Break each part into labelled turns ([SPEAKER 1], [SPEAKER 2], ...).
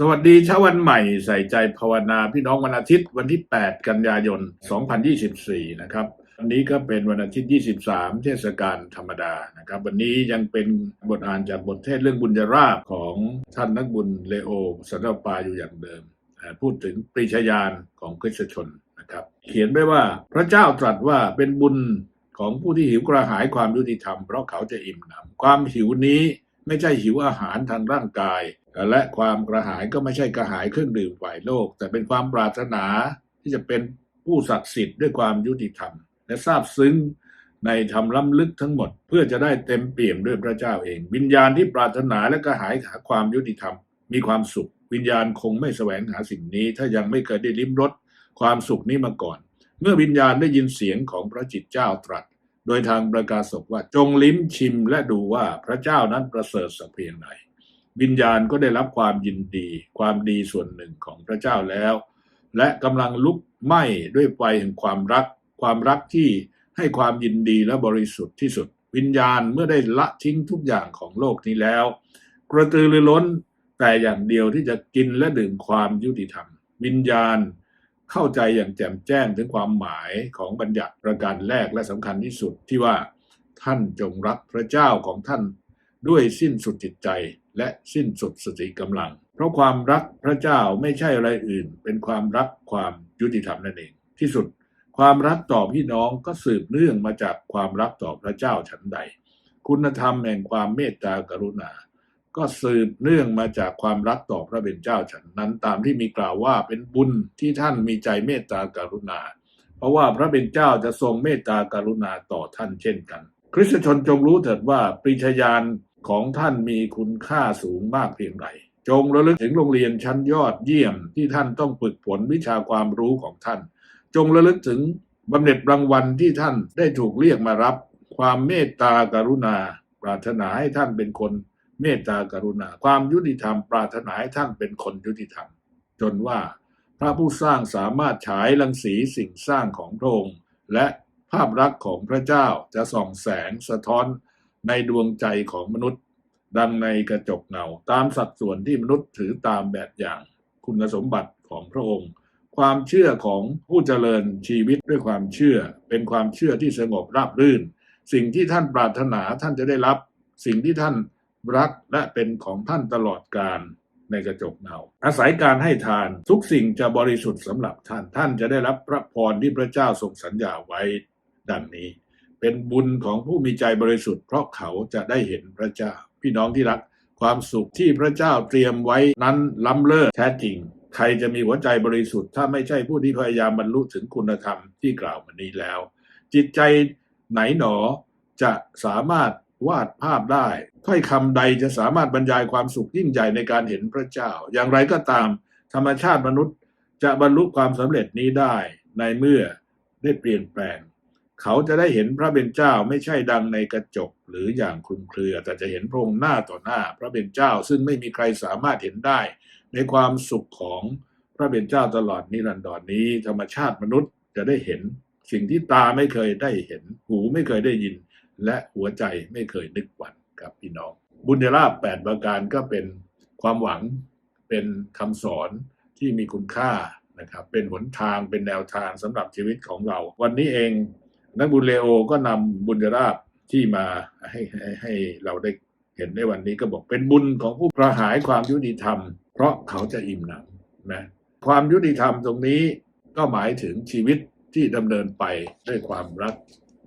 [SPEAKER 1] สวัสดีเช้าวันใหม่ใส่ใจภาวนาพี่น้องวันอาทิตย์วันที่ 8 กันยายน 2024 นะครับวันนี้ก็เป็นวันอาทิตย์ 23 เทศกาลธรรมดานะครับ วันนี้ยังเป็นบทอ่านจากบทเทศเรื่องบุญญาราบของท่านนักบุญเลโอสันตปาอยู่อย่างเดิม พูดถึงปริชญาณของคริสชนนะครับ เขียนไว้ว่าพระเจ้าตรัสว่าเป็นบุญของผู้ที่หิวกระหายความยุติธรรมเพราะเขาจะอิ่มหนำความหิวนี้ ไม่ใช่หิวอาหารทางร่างกาย และความกระหายก็ไม่ใช่กระหายเครื่องดื่มฝ่ายโลก แต่เป็นความปรารถนาที่จะเป็นผู้ศักดิ์สิทธิ์ด้วยความยุติธรรม และซาบซึ้งในธรรมล้ำลึกทั้งหมด เพื่อจะได้เต็มเปี่ยมด้วยพระเจ้าเอง วิญญาณที่ปรารถนาและกระหายหาความยุติธรรม มีความสุข วิญญาณคงไม่แสวงหาสิ่งนี้ ถ้ายังไม่เคยได้ลิ้มรสความสุขนี้มาก่อน เมื่อวิญญาณได้ยินเสียงของพระจิตเจ้าตรัส โดยทางประกาศกว่าจงลิ้มชิมและดูว่าพระเจ้านั้นประเสริฐสักเพียงใดวิญญาณก็ได้รับความยินดี ความดีส่วนหนึ่งของพระเจ้าแล้ว และกำลังลุกไหม้ด้วยไฟแห่งความรัก ความรักที่ให้ความยินดีและบริสุทธิ์ที่สุด วิญญาณเมื่อได้ละทิ้งทุกอย่างของโลกนี้แล้ว กระตือรือร้นแต่อย่างเดียวที่จะกินและดื่มความยุติธรรม วิญญาณ เข้าใจอย่างแจ่มแจ้งถึงความหมายของบัญญัติประการแรกและสำคัญที่สุดที่ว่าท่านจงรักพระเจ้าของท่านด้วยสิ้นสุดจิตใจและสิ้นสุดสติกำลัง เพราะความรักพระเจ้าไม่ใช่อะไรอื่น เป็นความรักความยุติธรรมนั่นเอง ที่สุด ความรักต่อพี่น้องก็สืบเนื่องมาจากความรักต่อพระเจ้าฉันใด คุณธรรมแห่งความเมตตากรุณา ก็สืบเนื่องมาจากความรักต่อพระเป็นเจ้าฉันนั้นตามที่มีกล่าวว่าเป็นบุญที่ท่านมีใจเมตตากรุณา เพราะว่าพระเป็นเจ้าจะทรงเมตตากรุณาต่อท่านเช่นกัน คริสตชนจงรู้เถิดว่าปริชญาณของท่านมีคุณค่าสูงมากเพียงไรจงระลึกถึงโรงเรียนชั้นยอดเยี่ยมที่ท่านต้องฝึกฝนวิชาความรู้ของท่าน จงระลึกถึงบำเหน็จรางวัลที่ท่านได้ถูกเรียกมารับ ความเมตตากรุณา ปรารถนาให้ท่านเป็นคน เมตตากรุณา ความยุติธรรมปรารถนาให้ท่านเป็นคนยุติธรรม จนว่าพระผู้สร้างสามารถฉายรังสีสิ่งสร้างของพระองค์ และภาพลักษณ์ของพระเจ้าจะส่องแสงสะท้อนในดวงใจของมนุษย์ ดังในกระจกเงาตามสัดส่วนที่มนุษย์ถือตามแบบอย่าง คุณสมบัติของพระองค์ ความเชื่อของผู้เจริญชีวิตด้วยความเชื่อ เป็นความเชื่อที่สงบราบรื่น สิ่งที่ท่านปรารถนาท่านจะได้รับ สิ่งที่ท่าน รักและเป็นของท่านตลอดกาลในกระจกเงาอาศัยการให้ทานทุกสิ่งจะบริสุทธิ์สำหรับท่านท่านจะได้รับพระพรที่พระเจ้าทรงสัญญาไว้ดังนี้ เป็นบุญของผู้มีใจบริสุทธิ์เพราะเขาจะได้เห็นพระเจ้า พี่น้องที่รักความสุขที่พระเจ้าเตรียมไว้นั้นล้ำเลิศแท้จริง ใครจะมีหัวใจบริสุทธิ์ ถ้าไม่ใช่ผู้ที่พยายามบรรลุถึงคุณธรรมที่กล่าวมานี้แล้ว จิตใจไหนหนอจะสามารถ วาดภาพได้ ถ้อยคำใดจะสามารถบรรยายความสุขยิ่งใหญ่ในการเห็นพระเจ้า อย่างไรก็ตาม ธรรมชาติมนุษย์จะบรรลุความสำเร็จนี้ได้ในเมื่อได้เปลี่ยนแปลง เขาจะได้เห็นพระเป็นเจ้าไม่ใช่ดังในกระจกหรืออย่างคลุมเครือ แต่จะเห็นพระองค์หน้าต่อหน้าพระเป็นเจ้า ซึ่งไม่มีใครสามารถเห็นได้ ในความสุขของพระเป็นเจ้าตลอดนิรันดรนนี้ ธรรมชาติมนุษย์จะได้เห็นสิ่งที่ตาไม่เคยได้เห็น หูไม่เคยได้ยิน และหัวใจไม่เคยนึกหวั่นครับพี่น้อง บุญญาลาภแปดประการก็เป็นความหวังเป็นคำสอนที่มีคุณค่านะครับเป็นหนทางเป็นแนวทางสำหรับชีวิตของเรา วันนี้เองนักบุญเลโอก็นำบุญญาลาภที่มาให้ให้ให้เราได้เห็นในวันนี้ก็บอกเป็นบุญของผู้กระหายความยุติธรรม เพราะเขาจะอิ่มหนำนะความยุติธรรมตรงนี้ก็หมายถึงชีวิตที่ดำเนินไปด้วยความรัก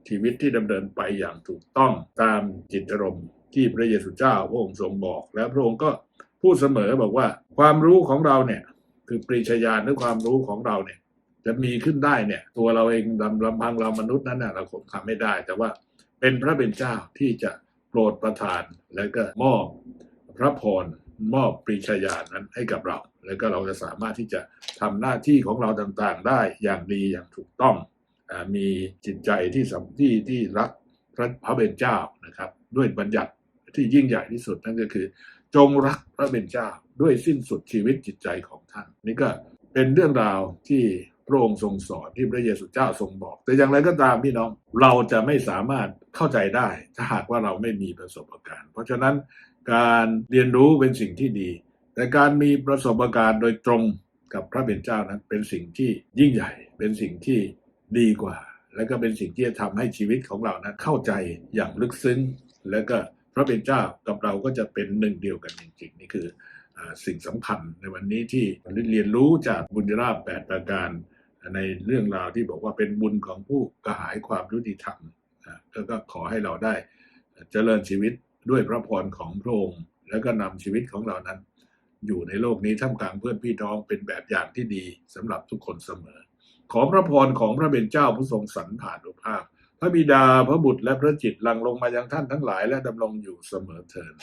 [SPEAKER 1] ชีวิตที่ดำเนินไปอย่างถูกต้องตามจิตอารมณ์ที่พระเยซูเจ้าพระองค์ทรงบอก แล้วพระองค์ก็พูดเสมอบอกว่า ความรู้ของเราเนี่ยคือปริชญาณหรือความรู้ของเราเนี่ยจะมีขึ้นได้เนี่ยตัวเราเองลำลำพังเรามนุษย์นั้นน่ะเราคงทำไม่ได้ แต่ว่าเป็นพระเป็นเจ้าที่จะโปรดประทานแล้วก็มอบพระพรมอบปริชญาณนั้นให้กับเรา แล้วก็เราจะสามารถที่จะทำหน้าที่ของเราต่างๆ ได้อย่างดีอย่างถูกต้อง มีจิตใจที่สำที่ที่รักพระพระเป็นเจ้านะครับ ด้วยบัญญัติที่ยิ่งใหญ่ที่สุดนั่นก็คือ จงรักพระเป็นเจ้าด้วยสิ้นสุดชีวิตจิตใจของท่าน นี่ก็เป็นเรื่องราวที่พระองค์ทรงสอนที่พระเยซูเจ้าทรงบอก แต่อย่างไรก็ตามพี่น้องเราจะไม่สามารถเข้าใจได้ ถ้าหากว่าเราไม่มีประสบการณ์ เพราะฉะนั้นการเรียนรู้เป็นสิ่งที่ดี แต่การมีประสบการณ์โดยตรงกับพระเป็นเจ้านั้นเป็นสิ่งที่ยิ่งใหญ่ เป็นสิ่งที่ ดีกว่า และก็เป็นสิ่งที่จะทำให้ชีวิตของเรานั้นเข้าใจอย่างลึกซึ้ง แล้วก็พระเป็นเจ้ากับเราก็จะเป็นหนึ่งเดียวกันจริงๆนี่คืออสิ่งสำคัญในวันนี้ที่เรียนรู้จากบุญราบแปดประการ ในเรื่องราวที่บอกว่าเป็นบุญของผู้กระหายความยุติธรรมแล้วก็ขอให้เราได้เจริญชีวิตด้วยพระพรของพระองค์ แล้วก็นำชีวิตของเรานั้น อยู่ในโลกนี้ท่ามกลางเพื่อนพี่น้องเป็นแบบอย่างที่ดีสำหรับทุกคนเสมอ ขอพระพรของพระเบญเจ้าผู้ทรงสันฐานุภาพ พระบิดาพระบุตรและพระจิตรหลังลงมายังท่านทั้งหลายและดำรงอยู่เสมอเทิน